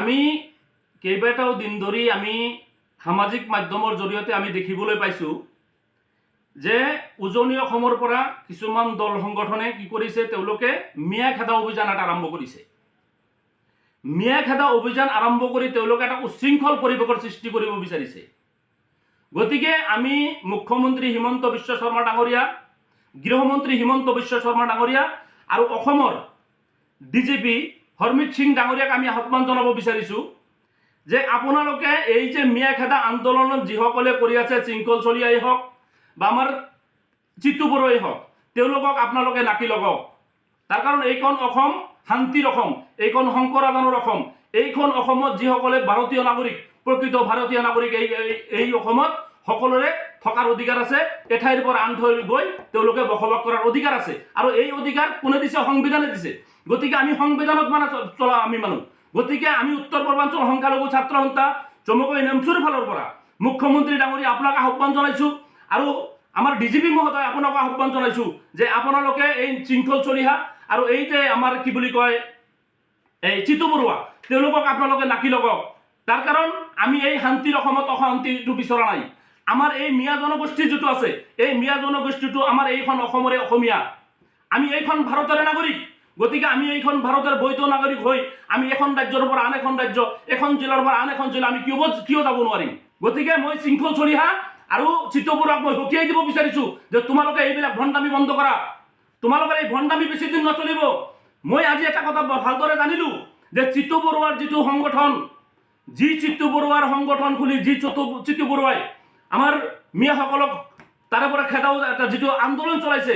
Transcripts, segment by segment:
আমি কেইবাটাও দিন ধৰি আমি সামাজিক মাধ্যমৰ জৰিয়তে আমি দেখিবলৈ পাইছোঁ যে উজনি অসমৰ পৰা কিছুমান দল সংগঠনে কি কৰিছে, তেওঁলোকে মিয়া খেদা অভিযান এটা আৰম্ভ কৰিছে। মিয়া খেদা অভিযান আৰম্ভ কৰি তেওঁলোকে এটা উশৃংখল পৰিৱেশৰ সৃষ্টি কৰিব বিচাৰিছে। গতিকে আমি মুখ্যমন্ত্ৰী হিমন্ত বিশ্ব শৰ্মা ডাঙৰীয়া, গৃহমন্ত্ৰী হিমন্ত বিশ্ব শৰ্মা ডাঙৰীয়া আৰু অসমৰ D G P Harmeet Singh ডাঙৰীয়াক আমি আহ্বান জনাব বিচাৰিছোঁ যে আপোনালোকে এই যে মিয়া খেদা আন্দোলনত যিসকলে কৰি আছে শৃংখল চলিয়াই হওক বা আমাৰ চিত্তু বড়োই হওক, তেওঁলোকক আপোনালোকে নাকি লগাওক। তাৰ কাৰণ এইখন অসম শান্তিৰ অসম, এইখন শংকৰাজানৰ অসম, এইখন অসমত যিসকলে ভাৰতীয় নাগৰিক, প্ৰকৃত ভাৰতীয় নাগৰিক এই- এই অসমত সকলোৰে থকাৰ অধিকাৰ আছে এঠাইৰ পৰা আন ঠাইলৈ গৈ তেওঁলোকে বসবাস কৰাৰ অধিকাৰ আছে। আৰু এই অধিকাৰ কোনে দিছে? সংবিধানে দিছে। গতিকে আমি সংবিধানত মানে চলা আমি মানুহ। গতিকে আমি উত্তৰ পূৰ্বাঞ্চল সংখ্যালঘু ছাত্ৰ সন্থা চমুকৈ নেমচুৰ ফালৰ পৰা। মুখ্যমন্ত্ৰী ডাঙৰীয়া, আপোনাক আহ্বান জনাইছোঁ। আৰু আমাৰ ডি জি পি মহোদয়, আপোনাক আহ্বান জনাইছোঁ যে আপোনালোকে এই শৃংখল চলিহা আৰু এই যে আমাৰ কি বুলি কয়, এই চিতু বৰুৱা, তেওঁলোকক আপোনালোকে নাকি লগাওক। তাৰ কাৰণ আমি এই শান্তিৰ অসমত অশান্তিটো বিচৰা নাই। আমাৰ এই মিয়া জনগোষ্ঠী যিটো আছে, এই মিয়া জনগোষ্ঠীটো আমাৰ এইখন অসমৰে অসমীয়া। আমি এইখন ভাৰতৰে নাগৰিক, গতিকে আমি এইখন ভাৰতৰ বৈধ নাগৰিক হৈ আমি এখন ৰাজ্যৰ পৰা আন এখন ৰাজ্য, এখন জিলাৰ পৰা আন এখন জিলা আমি কিয় কিয় যাব নোৱাৰিম? গতিকে মই শৃংখল চলিহা আৰু চিত্ত মই সকীয়াই দিব বিচাৰিছোঁ যে তোমালোকে এইবিলাক ভণ্ডামি বন্ধ কৰা। তোমালোকৰ এই ভণ্ডামি বেছি দিন নচলিব। মই আজি এটা কথা ভালদৰে জানিলোঁ যে চিত্ত বৰুৱাৰ যিটো সংগঠন, যি চিত্ত বৰুৱাৰ সংগঠন খুলি যি চিত্ত চিত্ত মিয়াসকলক তাৰে পৰা খেদাও এটা যিটো আন্দোলন চলাইছে,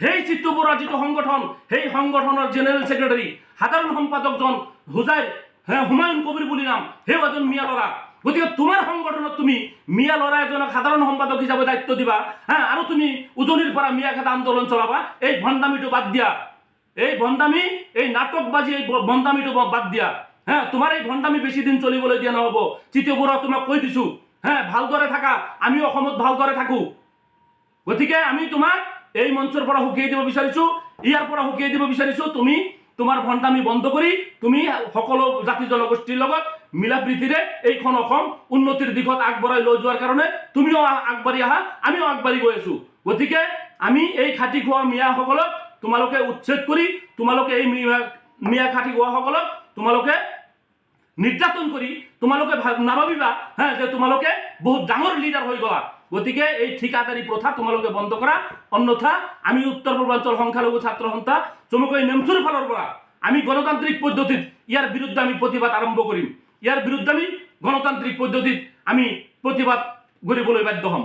সেই চিত্ত যিটো সংগঠন, সেই সংগঠনৰ জেনেৰেল ছেক্ৰেটাৰী সাধাৰণ সম্পাদকজন হুজাই হুমায়ুন কবিৰ বুলি নাম সেই এজন মিয়া ল'ৰা। গতিকে তোমাৰ সংগঠনত তুমি মিয়া ল'ৰা এজনক সাধাৰণ সম্পাদক হিচাপে দায়িত্ব দিবা, হা, আৰু তুমি উজনিৰ পৰা মিয়া খেদা আন্দোলন চলাবা, এই ভণ্ডামিটো বাদ দিয়া। এই ভণ্ডামি, এই নাটকবাজি, এই ভণ্ডামিটো বাদ দিয়া। হে, তোমাৰ এই ভণ্ডামি বেছি দিন চলিবলৈ দিয়া নহ'ব। চিত্ত বৰুৱা তোমাক কৈ দিছোঁ হে ভালদৰে থাকা। আমি অসমত ভালদৰে থাকোঁ। গতিকে আমি তোমাক এই মঞ্চৰ পৰা সুকিয়াই দিব বিচাৰিছোঁ, ইয়াৰ পৰা সুকিয়াই দিব বিচাৰিছোঁ, তুমি তোমাৰ ভণ্ডামি বন্ধ কৰি, তুমি সকলো জাতি জনগোষ্ঠীৰ লগত মিলা প্ৰীতিৰে এইখন অসম উন্নতিৰ দিশত আগবঢ়াই লৈ যোৱাৰ কাৰণে তুমিও আগবাঢ়ি আহা, আমিও আগবাঢ়ি গৈ আছোঁ। গতিকে আমি এই খাটি খোৱা মিয়াসকলক তোমালোকে উচ্ছেদ কৰি, তোমালোকে এই মিয়া মিয়া খাটি খোৱাসকলক তোমালোকে নিৰ্যাতন কৰি তোমালোকে নাভাবিবা হা যে তোমালোকে বহুত ডাঙৰ লিডাৰ হৈ গলা। গতিকে এই ঠিকাদাৰী প্ৰথা তোমালোকে বন্ধ কৰা। অন্যথা আমি উত্তৰ পূৰ্বাঞ্চল সংখ্যালঘু ছাত্ৰ সন্থা, চমুকৈ নেমচুৰ ফালৰ পৰা আমি গণতান্ত্ৰিক পদ্ধতিত ইয়াৰ বিৰুদ্ধে আমি প্ৰতিবাদ আৰম্ভ কৰিম। ইয়াৰ বিৰুদ্ধে আমি গণতান্ত্ৰিক পদ্ধতিত আমি প্ৰতিবাদ কৰিবলৈ বাধ্য হ'ম।